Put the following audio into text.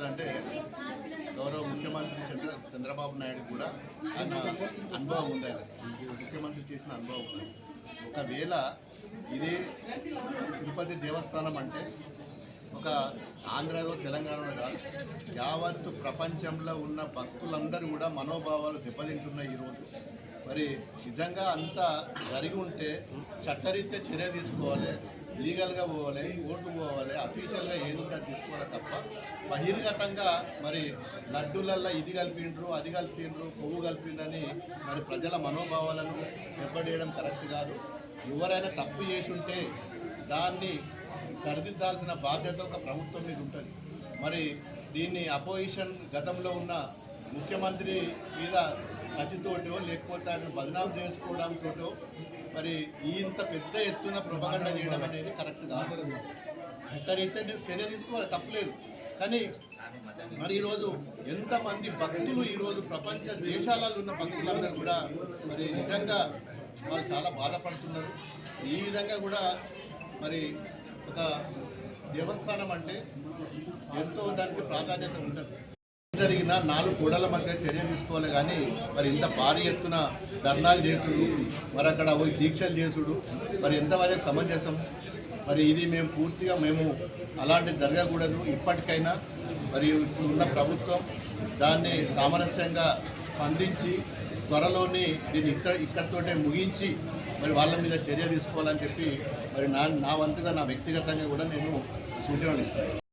అంటే గౌరవ ముఖ్యమంత్రి చంద్ర చంద్రబాబు నాయుడు కూడా ఆయన అనుభవం ఉంది. ఆయన ముఖ్యమంత్రి చేసిన అనుభవం ఉంది. ఒకవేళ ఇదే తిరుపతి దేవస్థానం అంటే ఒక ఆంధ్రలో తెలంగాణలో కాదు యావత్తు ప్రపంచంలో ఉన్న భక్తులందరూ కూడా మనోభావాలు దెబ్బతింటున్నాయి ఈరోజు మరి నిజంగా అంత జరిగి ఉంటే చట్టరీత్యా చర్య తీసుకోవాలి. లీగల్గా పోవాలి కోర్టు పోవాలి అఫీషియల్గా ఏదుంటే తీసుకోవడం అది తప్ప బహిర్గతంగా మరి లడ్డూలల్లో ఇది కలిపిండ్రు అది కలిపిండ్రు కొవ్వు కలిపిండ్రని మరి ప్రజల మనోభావాలను దెబ్బతీయడం కరెక్ట్ కాదు. ఎవరైనా తప్పు చేసి ఉంటే దాన్ని సరిదిద్దాల్సిన బాధ్యత ఒక ప్రభుత్వం మీద ఉంటుంది. మరి దీన్ని అపోజిషన్ గతంలో ఉన్న ముఖ్యమంత్రి మీద కసితోటో లేకపోతే ఆయన బదనాం చేసుకోవడంతోటో మరి ఇంత పెద్ద ఎత్తున ప్రభగండ చేయడం అనేది కరెక్ట్ కాదు. చట్టరీత్యా చర్య తీసుకోవాలి తప్పలేదు. కానీ మరి ఈరోజు ఎంతమంది భక్తులు ఈరోజు ప్రపంచ దేశాలలో ఉన్న భక్తులందరూ కూడా మరి నిజంగా వాళ్ళు చాలా బాధపడుతున్నారు. ఈ విధంగా కూడా మరి ఒక దేవస్థానం అంటే ఎంతో దానికి ప్రాధాన్యత ఉంటుంది. జరిగిన నాలుగు గోడల మధ్య చర్య తీసుకోవాలి కానీ మరి ఇంత భారీ ఎత్తున ధర్నాలు చేసుడు మరి అక్కడ పోయి దీక్షలు చేసుడు మరి ఎంతవరకు సమంజసం? మరి ఇది మేము పూర్తిగా మేము అలాంటివి జరగకూడదు ఇప్పటికైనా. మరి ఇప్పుడు ఉన్న ప్రభుత్వం దాన్ని సామరస్యంగా స్పందించి త్వరలోని దీన్ని ఇక్కడ ఇక్కడితోటే ముగించి మరి వాళ్ళ మీద చర్య తీసుకోవాలని చెప్పి మరి నా నా వంతుగా నా వ్యక్తిగతంగా కూడా నేను సూచనలు ఇస్తాను.